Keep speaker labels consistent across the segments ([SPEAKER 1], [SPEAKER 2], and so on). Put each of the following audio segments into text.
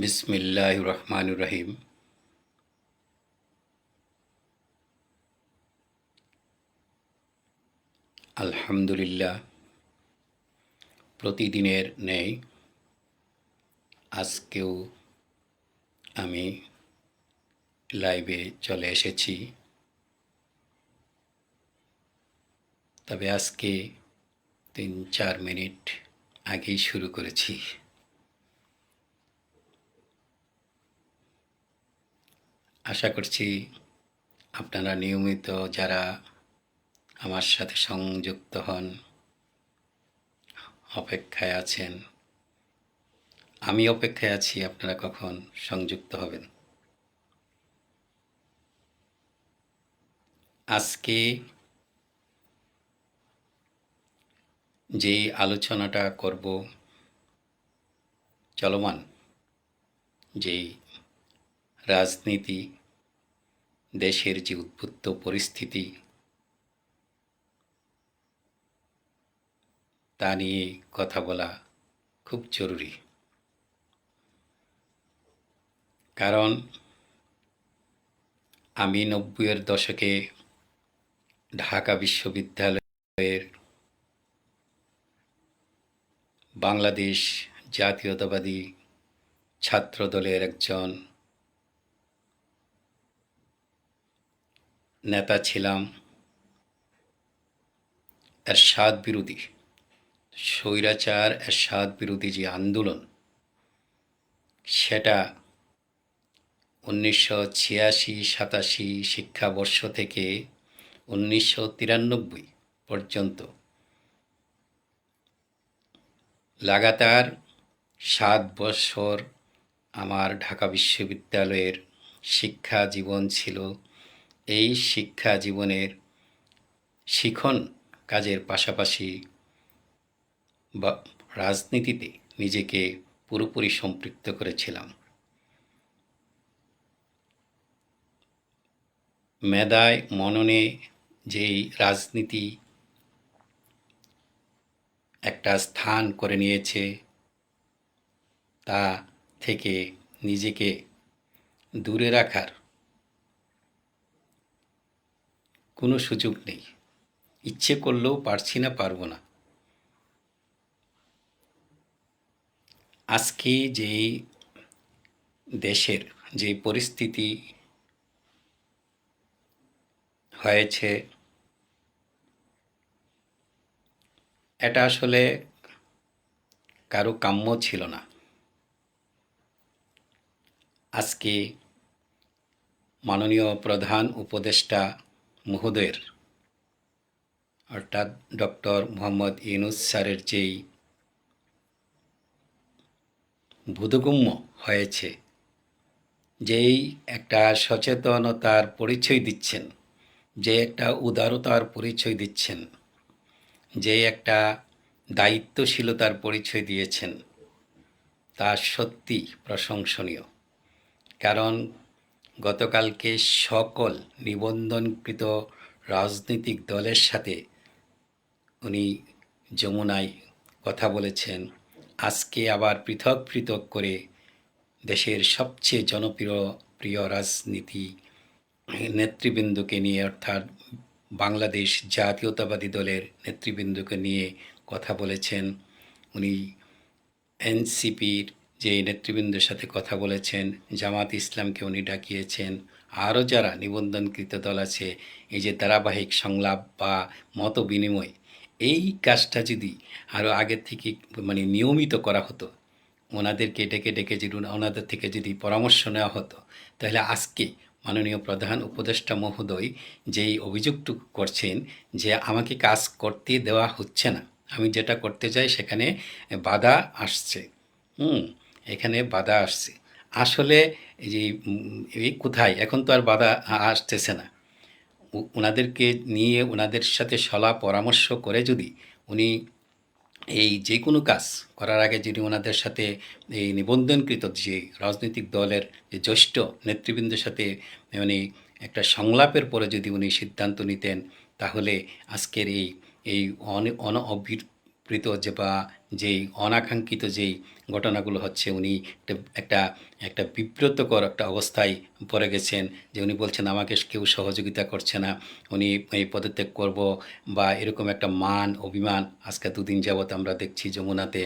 [SPEAKER 1] বিসমিল্লাহ রহমান রহিম আলহামদুলিল্লাহ, প্রতিদিনের নেই, আজকেও আমি লাইভে চলে এসেছি। তবে আজকে তিন চার মিনিট আগেই শুরু করেছি। আশা করছি আপনারা নিয়মিত যারা আমার সাথে সংযুক্ত হন, অপেক্ষায় আছেন, আমি অপেক্ষায় আছি, আপনারা কখন সংযুক্ত হবেন। আজকে যে আলোচনাটা করব চলমান, যেই রাজনীতি দেশের যে উদ্বুদ্ধ পরিস্থিতি, তা নিয়ে কথা বলা খুব জরুরি। কারণ আমি নব্বইয়ের দশকে ঢাকা বিশ্ববিদ্যালয়ের বাংলাদেশ জাতীয়তাবাদী ছাত্র দলের একজন নেতা ছিলাম, এরশাদ বিরোধী, স্বৈরাচার, এরশাদ বিরোধী যে আন্দোলন, সেটা উনিশশো ছিয়াশি, সাতাশি শিক্ষাবর্ষ থেকে উনিশশো তিরানব্বই পর্যন্ত লাগাতার সাত বছর আমার ঢাকা বিশ্ববিদ্যালয়ের শিক্ষা জীবন ছিল। এই শিক্ষা জীবনের শিখন কাজের পাশাপাশি বা রাজনীতিতে নিজেকে পুরোপুরি সম্পৃক্ত করেছিলাম। মেধায়, মননে যেই রাজনীতি একটা স্থান করে নিয়েছে, তা থেকে নিজেকে দূরে রাখার কোনো সুযোগ নেই। ইচ্ছে করলেও পারছি না, পারব না। আজকে যেই দেশের যে পরিস্থিতি হয়েছে, এটা আসলে কারও কাম্য ছিল না। আজকে মাননীয় প্রধান উপদেষ্টা মহোদয়ের। অর্থাৎ ডক্টর মোহাম্মদ ইউনুস স্যারের যেই বোধগম্য হয়েছে, যেই একটা সচেতনতার পরিচয় দিচ্ছেন, যে একটা উদারতার পরিচয় দিচ্ছেন, যে একটা দায়িত্বশীলতার পরিচয় দিয়েছেন, তা সত্যি প্রশংসনীয়। কারণ গতকালকে সকল নিবন্ধনকৃত রাজনৈতিক দলের সাথে উনি যমুনায় কথা বলেছেন। আজকে আবার পৃথক পৃথক করে দেশের সবচেয়ে জনপ্রিয়, প্রিয় রাজনীতি নেতৃবৃন্দকে নিয়ে, অর্থাৎ বাংলাদেশ জাতীয়তাবাদী দলের নেতৃবৃন্দকে নিয়ে কথা বলেছেন। উনি এনসিপির যে নেতৃবৃন্দের সাথে কথা বলেছেন, জামাত ইসলামকে উনি ডাকিয়েছেন, আরও যারা নিবন্ধনকৃত দল আছে, এই যে ধারাবাহিক সংলাপ বা মত বিনিময়, এই কাজটা যদি আরও আগের থেকে মানে নিয়মিত করা হতো, ওনাদেরকে ডেকে ডেকে যদি ওনাদের থেকে যদি পরামর্শ নেওয়া হতো, তাহলে আজকে মাননীয় প্রধান উপদেষ্টা মহোদয় যেই অভিযোগটুকু করছেন যে আমাকে কাজ করতে দেওয়া হচ্ছে না, আমি যেটা করতে চাই সেখানে বাধা আসছে। হুম এখানে বাধা আসছে। আসলে এই যে এই কোথায়? এখন তো আর বাধা আসতেছে না। ওনাদেরকে নিয়ে ওনাদের সাথে সলা পরামর্শ করে যদি উনি এই যে কোনো কাজ করার আগে যদি ওনাদের সাথে এই নিবন্ধনকৃত যে রাজনৈতিক দলের যে জ্যেষ্ঠ নেতৃবৃন্দের সাথে মানে একটা সংলাপের পরে যদি উনি সিদ্ধান্ত নিতেন, তাহলে আজকের এই এই অন অনঅভিপ্রেত যে বা, যেই অনাকাঙ্ক্ষিত যেই ঘটনাগুলো হচ্ছে উনি একটা একটা বিব্রতকর একটা অবস্থায় পড়ে গেছেন যে উনি বলছেন, আমাকে কেউ সহযোগিতা করছে না। উনি এই পদত্যাগ করব বা এরকম একটা মান, অভিমান আজকে দুদিন যাবৎ আমরা দেখছি যমুনাতে।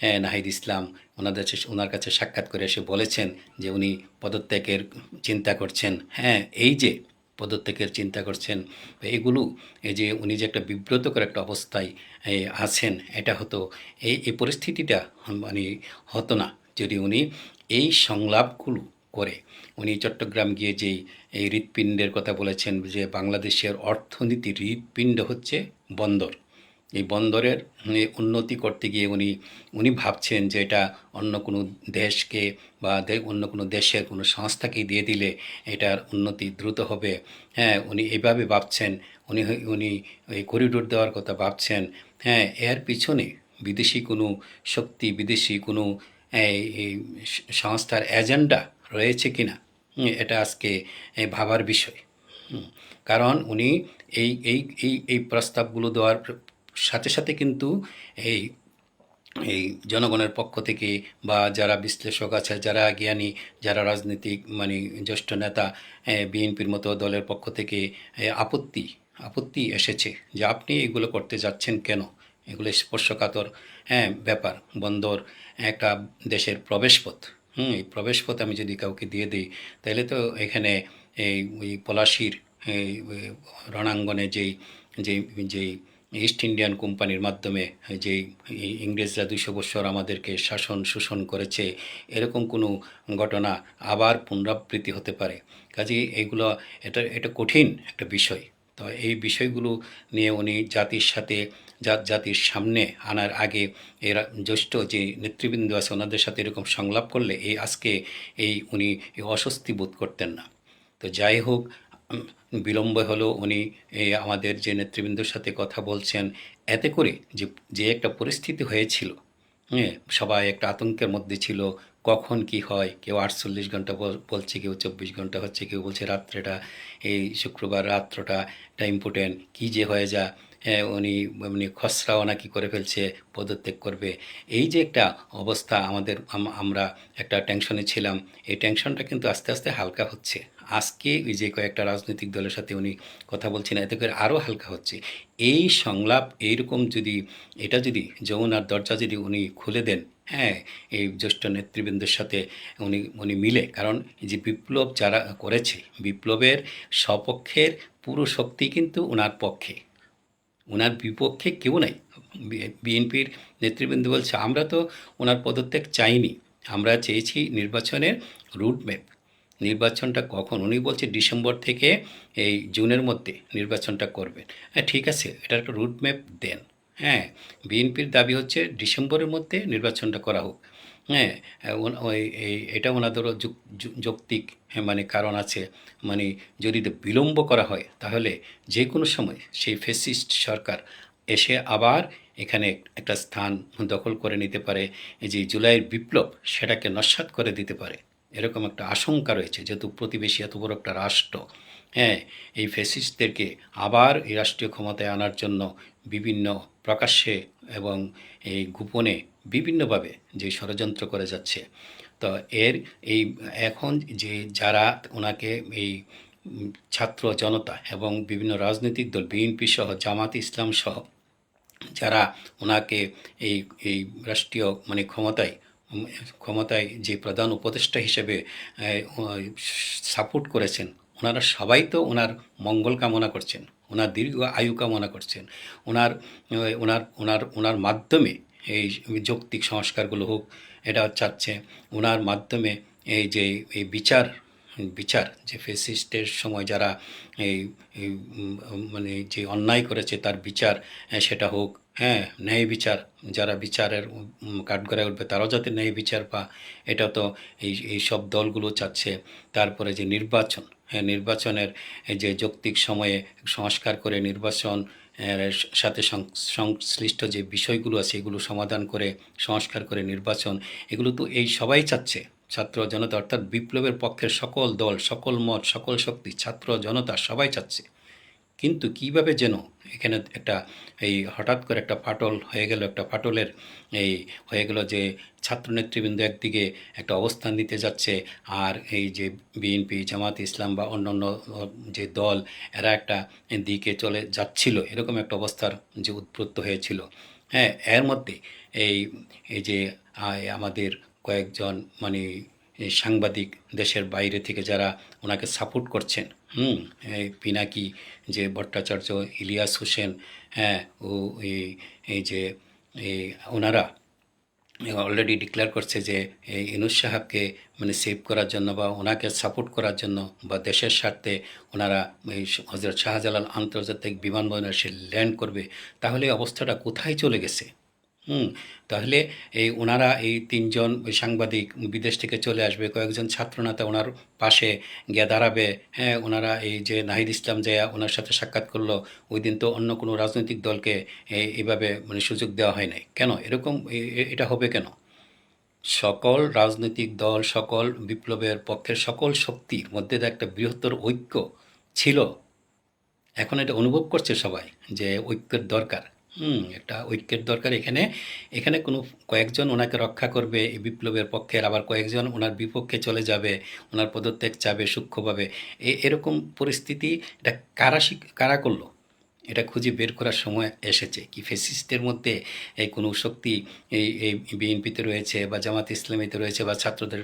[SPEAKER 1] হ্যাঁ নাহিদ ইসলাম ওনাদের ওনার কাছে সাক্ষাৎ করে এসে বলেছেন যে উনি পদত্যাগের চিন্তা করছেন। হ্যাঁ এই যে পদত্যাগের চিন্তা করছেন, এগুলো এই যে উনি যে একটা বিব্রতকর একটা অবস্থায় আছেন, এটা হতো এই এই পরিস্থিতিটা মানে হতো না। যদি উনি এই সংলাপগুলো করে, উনি চট্টগ্রাম গিয়ে যেই, এই হৃৎপিণ্ডের কথা বলেছেন যে বাংলাদেশের অর্থনীতি হৃৎপিণ্ড হচ্ছে বন্দর। এই বন্দরের উন্নতি করতে গিয়ে উনি উনি ভাবছেন যে এটা অন্য কোনো দেশকে বা অন্য কোনো দেশের কোনো সংস্থাকে দিয়ে দিলে এটার উন্নতি দ্রুত হবে। হ্যাঁ উনি এভাবে ভাবছেন। উনি উনি এই করিডোর দেওয়ার কথা ভাবছেন। হ্যাঁ এর পিছনে বিদেশি কোনো শক্তি, বিদেশি কোনো সংস্থার এজেন্ডা রয়েছে কিনা? এটা আজকে ভাবার বিষয়। কারণ উনি এই এই এই এই প্রস্তাবগুলো দেওয়ার সাথে সাথে কিন্তু এই এই জনগণের পক্ষ থেকে বা যারা বিশ্লেষক আছে, যারা জ্ঞানী, যারা রাজনীতিক মানে জ্যেষ্ঠ নেতা বিএনপির মতো দলের পক্ষ থেকে আপত্তি আপত্তি এসেছে যে আপনি এগুলো করতে যাচ্ছেন কেন? এগুলো স্পর্শকাতর হ্যাঁ ব্যাপার, বন্দর, একটা দেশের প্রবেশপথ। হুম, এই প্রবেশপথ আমি যদি কাউকে দিয়ে দিই, তাহলে তো এখানে এই, ওই পলাশির রণাঙ্গনে যেই যেই যেই ইস্ট ইন্ডিয়ান কোম্পানির মাধ্যমে যে ইংরেজরা দুশো বছর আমাদেরকে শাসন শোষণ করেছে, এরকম কোনো ঘটনা আবার পুনরাবৃত্তি হতে পারে। কাজেই এগুলো এটা এটা কঠিন একটা বিষয়। তো এই বিষয়গুলো নিয়ে উনি জাতির সাথে, জাত, জাতির সামনে আনার আগে এরা জ্যেষ্ঠ যে নেতৃবৃন্দ আছে, ওনাদের সাথে এরকম সংলাপ করলে এই আজকে এই উনি অস্বস্তি বোধ করতেন না। তো যাই হোক বিলম্ব হলো উনি আমাদের যে নেতৃবৃন্দর সাথে কথা বলছেন, এতে করে যে যে একটা পরিস্থিতি হয়েছিল হ্যাঁ সবাই একটা আতঙ্কের মধ্যে ছিল, কখন কি হয়, কেউ আটচল্লিশ ঘণ্টা বলছে, কেউ চব্বিশ ঘণ্টা হচ্ছে, কেউ বলছে রাত্রেটা, এই শুক্রবার রাত্রটা এটা ইম্পর্টেন্ট কী যে হয়ে যা উনি উনি খসড়াও নাকি করে ফেলছে, পদত্যাগ করবে। এই যে একটা অবস্থা আমাদের আমরা একটা টেনশনে ছিলাম, এই টেনশনটা কিন্তু আস্তে আস্তে হালকা হচ্ছে। আজকে ওই যে কয়েকটা রাজনৈতিক দলের সাথে উনি কথা বলছেন, এতে করে আরও হালকা হচ্ছে। এই সংলাপ, এইরকম যদি, এটা যদি যমুনার দরজা যদি উনি খুলে দেন হ্যাঁ এই জ্যেষ্ঠ নেতৃবৃন্দের সাথে উনি উনি মিলে, কারণ যে বিপ্লব যারা করেছে, বিপ্লবের সপক্ষের পুরো শক্তি কিন্তু ওনার পক্ষে। ওনার বিপক্ষে কেউ নাই। বিএনপির নেতৃবৃন্দ বলছে, আমরা তো ওনার পদত্যাগ চাইনি। আমরা চেয়েছি নির্বাচনের রুটম্যাপ নির্বাচনটা কখন? উনি বলছে ডিসেম্বর থেকে এই জুনের মধ্যে নির্বাচনটা করবেন। হ্যাঁ ঠিক আছে এটা একটা রুটম্যাপ দেন। হ্যাঁ বিএনপির দাবি হচ্ছে ডিসেম্বরের মধ্যে নির্বাচনটা করা হোক। হ্যাঁ ওই এই এটা ওনাদেরও যুক- যৌক্তিক হ্যাঁ, মানে কারণ আছে। মানে যদি বিলম্ব করা হয় তাহলে যে কোনো সময় সেই ফেসিস্ট সরকার এসে আবার এখানে একটা স্থান দখল করে নিতে পারে যে জুলাইয়ের বিপ্লব সেটাকে নস্যাৎ করে দিতে পারে। এরকম একটা আশঙ্কা রয়েছে যেহেতু প্রতিবেশী এত বড় একটা রাষ্ট্র। হ্যাঁ এই ফেসিস্টদেরকে আবার এই রাষ্ট্রীয় ক্ষমতায় আনার জন্য বিভিন্ন প্রকাশ্যে এবং এই গোপনে বিভিন্নভাবে যে ষড়যন্ত্র করে যাচ্ছে। তো এর এই এখন যে যারা ওনাকে এই ছাত্র জনতা এবং বিভিন্ন রাজনৈতিক দল বিএনপি সহ, জামাত ইসলাম সহ, যারা ওনাকে এই এই রাষ্ট্রীয় মানে ক্ষমতায় ক্ষমতায় যে প্রধান উপদেষ্টা হিসেবে সাপোর্ট করেছেন, ওনারা সবাই তো ওনার মঙ্গল কামনা করছেন, ওনার দীর্ঘ আয়ু কামনা করছেন। ওনার ওনার ওনার ওনার মাধ্যমে এই যৌক্তিক সংস্কারগুলো হোক এটা চাচ্ছে। ওনার মাধ্যমে এই যে, এই বিচার বিচার, যে ফেসিস্টের সময় যারা এই মানে যে অন্যায় করেছে তার বিচার সেটা হোক হ্যাঁ ন্যায় বিচার, যারা বিচারের কাঠগড়ায় উঠবে তারাও যাতে ন্যায় বিচার পা এটা তো এই এই সব দলগুলো চাচ্ছে। তারপরে যে নির্বাচন হ্যাঁ নির্বাচনের যে যৌক্তিক সময়ে সংস্কার করে নির্বাচন সাথে সংশ্লিষ্ট যে বিষয়গুলো আছে, এগুলো সমাধান করে, সংস্কার করে, নির্বাচন, এগুলো তো এই সবাই চাচ্ছে। ছাত্র জনতা অর্থাৎ বিপ্লবের পক্ষের সকল দল, সকল মত, সকল শক্তি, ছাত্র জনতা সবাই চাচ্ছে। কিন্তু কীভাবে যেন এখানে একটা এই হঠাৎ করে একটা ফাটল হয়ে গেল, একটা ফাটলের এই হয়ে গেল যে ছাত্র নেতৃবৃন্দ একদিকে একটা অবস্থান নিতে যাচ্ছে আর এই যে বিএনপি, জামাত ইসলাম বা অন্যান্য যে দল, এরা একটা দিকে চলে যাচ্ছিল। এরকম একটা অবস্থার যে উদ্বুদ্ধ হয়েছিল। হ্যাঁ এর মধ্যে এই এই যে আমাদের কয়েকজন মানে সাংবাদিক দেশের বাইরে থেকে যারা ওনাকে সাপোর্ট করছেন হুম, এই পিনাকি যে ভট্টাচার্য, ইলিয়াস হোসেন হ্যাঁ ও এই যে এই ওনারা অলরেডি ডিক্লেয়ার করছে যে এই ইনুস সাহাবকে মানে সেভ করার জন্য বা ওনাকে সাপোর্ট করার জন্য বা দেশের স্বার্থে ওনারা এই হজরত শাহজালাল আন্তর্জাতিক বিমানবন্দরে সে ল্যান্ড করবে। তাহলে অবস্থাটা কোথায় চলে গেছে? হুম, তাহলে এই ওনারা এই তিনজন সাংবাদিক বিদেশ থেকে চলে আসবে, কয়েকজন ছাত্রনেতা ওনার পাশে গিয়ে দাঁড়াবে হ্যাঁ ওনারা এই যে নাহিদ ইসলাম যে ওনার সাথে সাক্ষাৎ করল, ওই দিন তো অন্য কোনো রাজনৈতিক দলকে এই এইভাবে মানে সুযোগ দেওয়া হয় নাই। কেন? এরকম এটা হবে কেন? সকল রাজনৈতিক দল, সকল বিপ্লবের পক্ষের সকল শক্তির মধ্যে একটা বৃহত্তর ঐক্য ছিল। এখন এটা অনুভব করছে সবাই যে ঐক্যের দরকার। হুম একটা ঐক্যের দরকার। এখানে এখানে কোনো কয়েকজন ওনাকে রক্ষা করবে, এই বিপ্লবের পক্ষে আবার কয়েকজন ওনার বিপক্ষে চলে যাবে, ওনার পদত্যাগ চাবে সূক্ষ্মভাবে এরকম পরিস্থিতি এটা কারা কারা করল? এটা খুঁজে বের করার সময় এসেছে কি ফেসিস্টের মধ্যে এই কোনো শক্তি এই এই বিএনপিতে রয়েছে বা জামাত ইসলামীতে রয়েছে বা ছাত্রদের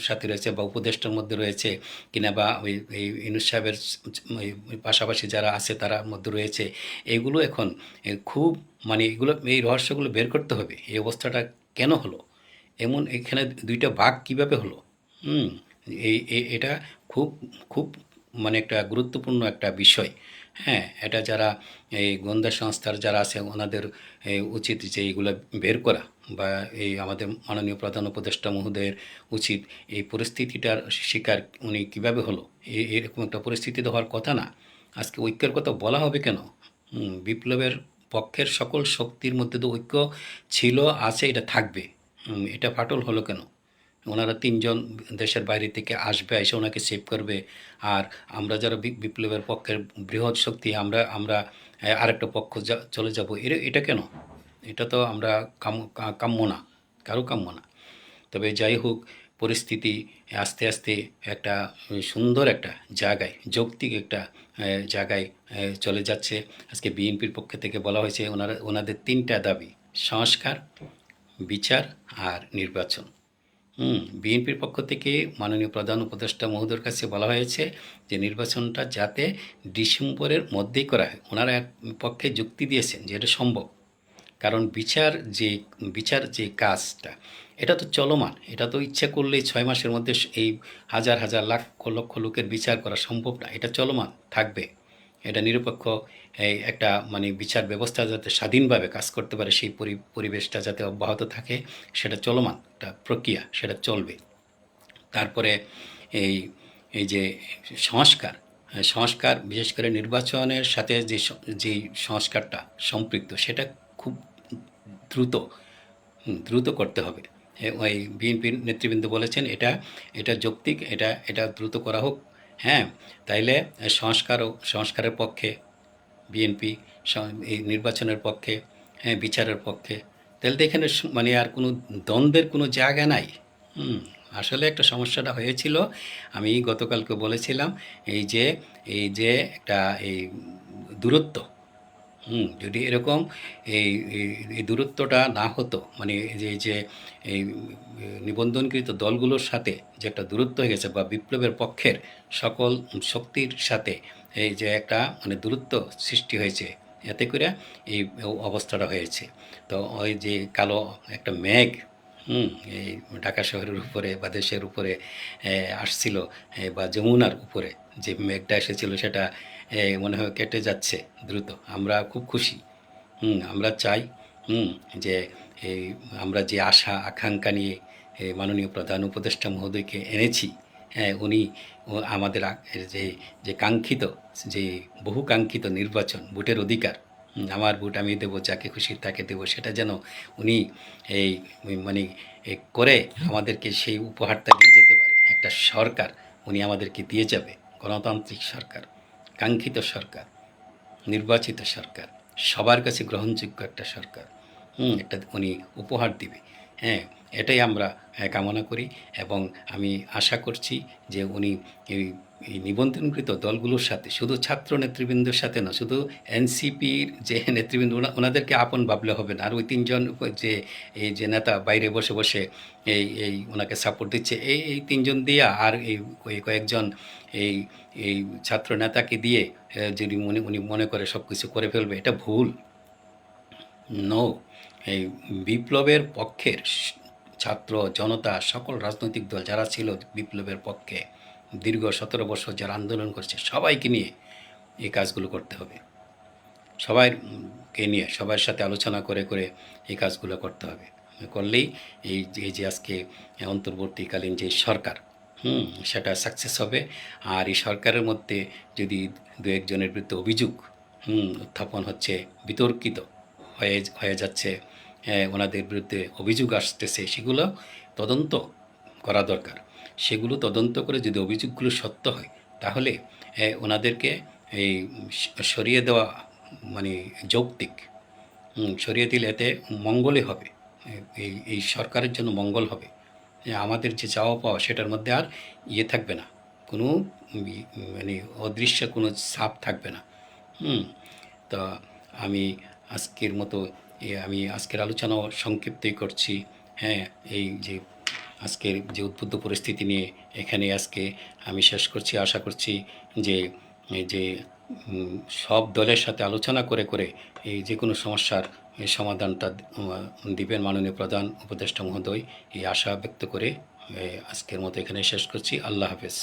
[SPEAKER 1] সাথে রয়েছে বা উপদেষ্টার মধ্যে রয়েছে কিনা বা ওই এই ইনুস সাহেবের পাশাপাশি যারা আছে তার মধ্যে রয়েছে। এগুলো এখন খুব মানে এগুলো, এই রহস্যগুলো বের করতে হবে। এই অবস্থাটা কেন হলো? এমন এখানে দুইটা বাঘ কীভাবে হলো? হুম এই এটা খুব খুব মানে একটা গুরুত্বপূর্ণ একটা বিষয়। হ্যাঁ এটা যারা এই গোয়েন্দা সংস্থার যারা আছে, ওনাদের উচিত যে এইগুলো বের করা বা এই আমাদের মাননীয় প্রধান উপদেষ্টা মহোদয়ের উচিত এই পরিস্থিতিটার শিকার উনি কীভাবে হলো? এরকম একটা পরিস্থিতি তো হওয়ার কথা না। আজকে ঐক্যের কথা বলা হবে কেন? বিপ্লবের পক্ষের সকল শক্তির মধ্যে তো ঐক্য ছিল, আছে, এটা থাকবে। এটা ফাটল হলো কেন? ওনারা তিনজন দেশের বাইরে থেকে আসবে, এসে ওনাকে সেভ করবে। আর আমরা যারা বিপ্লবের পক্ষের বৃহৎ শক্তি, আমরা আমরা আরেকটা পক্ষ চলে যাব। এর এটা কেন? এটা তো আমরা কাম কাম্য না, কারও কাম্য না। তবে যাই হোক, পরিস্থিতি আস্তে আস্তে একটা সুন্দর একটা জায়গায়, যৌক্তিক একটা জায়গায় চলে যাচ্ছে। আজকে বিএনপির পক্ষ থেকে বলা হয়েছে, ওনারা, ওনাদের তিনটা দাবি, সংস্কার, বিচার আর নির্বাচন। হুম, বিএনপির পক্ষ থেকে মাননীয় প্রধান উপদেষ্টা মহোদয়ের কাছে বলা হয়েছে যে নির্বাচনটা যাতে ডিসেম্বরের মধ্যেই করা হয়। ওনারা এক পক্ষে যুক্তি দিয়েছেন যে এটা সম্ভব। কারণ বিচার যে বিচার যে কাজটা, এটা তো চলমান। এটা তো ইচ্ছা করলেই ছয় মাসের মধ্যে এই হাজার হাজার লাখ, লক্ষ লোকের বিচার করা সম্ভব না। এটা চলমান, থাকবে। এটা নিরপেক্ষ এই একটা মানে বিচার ব্যবস্থা যাতে স্বাধীনভাবে কাজ করতে পারে সেই পরি- পরিবেশটা যাতে অব্যাহত থাকে সেটা চলমান একটা প্রক্রিয়া সেটা চলবে। তারপরে এই এই যে সংস্কার হ্যাঁ, সংস্কার বিশেষ করে নির্বাচনের সাথে যে যে সংস্কারটা সম্পৃক্ত সেটা খুব দ্রুত দ্রুত করতে হবে। এ, ওই বিএনপির নেতৃবৃন্দ বলেছেন এটা এটা যৌক্তিক এটা এটা দ্রুত করা হোক হ্যাঁ তাইলে সংস্কারও, সংস্কারের পক্ষে, বিএনপি নির্বাচনের পক্ষে হ্যাঁ বিচারের পক্ষে তাহলে তো এখানে মানে আর কোনো দ্বন্দ্বের কোনো জায়গা নাই। হুম, আসলে একটা সমস্যাটা হয়েছিল, আমি গতকালকে বলেছিলাম, এই যে এই যে একটা, এই দূরত্ব হুম, যদি এরকম এই, এই- দূরত্বটা না হতো মানে যে যে, এই নিবন্ধনকৃত দলগুলোর সাথে যে একটা দূরত্ব হয়ে গেছে বা বিপ্লবের পক্ষের সকল শক্তির সাথে এই যে একটা মানে দূরত্ব সৃষ্টি হয়েছে, এতে করে এই অবস্থাটা হয়েছে। তো ওই যে কালো একটা মেঘ, হুম, এই ঢাকা শহরের উপরে বা দেশের উপরে আসছিল বা যমুনার উপরে যে মেঘটা এসেছিল সেটা মনে হয় কেটে যাচ্ছে দ্রুত। আমরা খুব খুশি। হুম, আমরা চাই, হুম, যে এই আমরা যে আশা, আকাঙ্ক্ষা নিয়ে মাননীয় প্রধান উপদেষ্টা মহোদয়কে এনেছি হ্যাঁ উনি আমাদের যে যে কাঙ্ক্ষিত, যে বহু কাঙ্ক্ষিত নির্বাচন, ভোটের অধিকার আমার ভোট আমি দেবো, যাকে খুশি তাকে দেবো, সেটা যেন উনি এই মানে করে আমাদেরকে সেই উপহারটা দিয়ে যেতে পারে। একটা সরকার উনি আমাদেরকে দিয়ে যাবে, গণতান্ত্রিক সরকার। কাঙ্ক্ষিত সরকার, নির্বাচিত সরকার, সবার কাছে গ্রহণযোগ্য একটা সরকার, হুম, একটা উনি উপহার দিবে। হ্যাঁ এটাই আমরা কামনা করি এবং আমি আশা করছি যে উনি এই নিবন্ধনকৃত দলগুলোর সাথে, শুধু ছাত্র নেতৃবৃন্দের সাথে না, শুধু এনসিপির যে নেতৃবৃন্দ, ওনা- ওনাদেরকে আপন ভাবলে হবে না। আর ওই তিনজন যে, এই যে নেতা বাইরে বসে বসে এই এই ওনাকে সাপোর্ট দিচ্ছে, এই এই তিনজন দিয়া আর এই কয়েকজন এই এই ছাত্র নেতাকে দিয়ে যদি মনে, উনি মনে করে সব কিছু করে ফেলবে, এটা ভুল। নো এই বিপ্লবের পক্ষের ছাত্র, জনতা, সকল রাজনৈতিক দল যারা ছিল বিপ্লবের পক্ষে দীর্ঘ সতেরো বছর যারা আন্দোলন করছে, সবাইকে নিয়ে এই কাজগুলো করতে হবে। সবাইকে নিয়ে, সবার সাথে আলোচনা করে করে এই কাজগুলো করতে হবে। করলেই এই এই যে আজকে অন্তর্বর্তীকালীন যে সরকার, হুম, সেটা সাকসেস হবে। আর এই সরকারের মধ্যে যদি দু একজনের বিরুদ্ধে অভিযোগ, হুম, উত্থাপন হচ্ছে, বিতর্কিত হয়ে হয়ে যাচ্ছে ওনাদের বিরুদ্ধে অভিযোগ আসতেছে, সেগুলো তদন্ত করা দরকার। সেগুলো তদন্ত করে যদি অভিযোগগুলো সত্য হয়, তাহলে ওনাদেরকে এই সরিয়ে দেওয়া মানে যৌক্তিক সরিয়ে দিলে এতে মঙ্গলই হবে। এই এই সরকারের জন্য মঙ্গল হবে। আমাদের যে চাওয়া পাওয়া সেটার মধ্যে আর ইয়ে থাকবে না। কোনো মানে অদৃশ্য কোনো ছাপ থাকবে না। হুম, তো আমি আজকের মতো আমি আজকের আলোচনা সংক্ষিপ্তই করছি। হ্যাঁ এই যে আজকের যে উদ্বুদ্ধ পরিস্থিতি নিয়ে এখানে আজকে আমি শেষ করছি, আশা করছি যে যে সব দলের সাথে আলোচনা করে করে এই যে কোনো সমস্যার সমাধানটা দিবেন মাননীয় প্রধান উপদেষ্টা মহোদয়। এই আশা ব্যক্ত করে আজকের মতো এখানে শেষ করছি। আল্লাহ হাফেজ।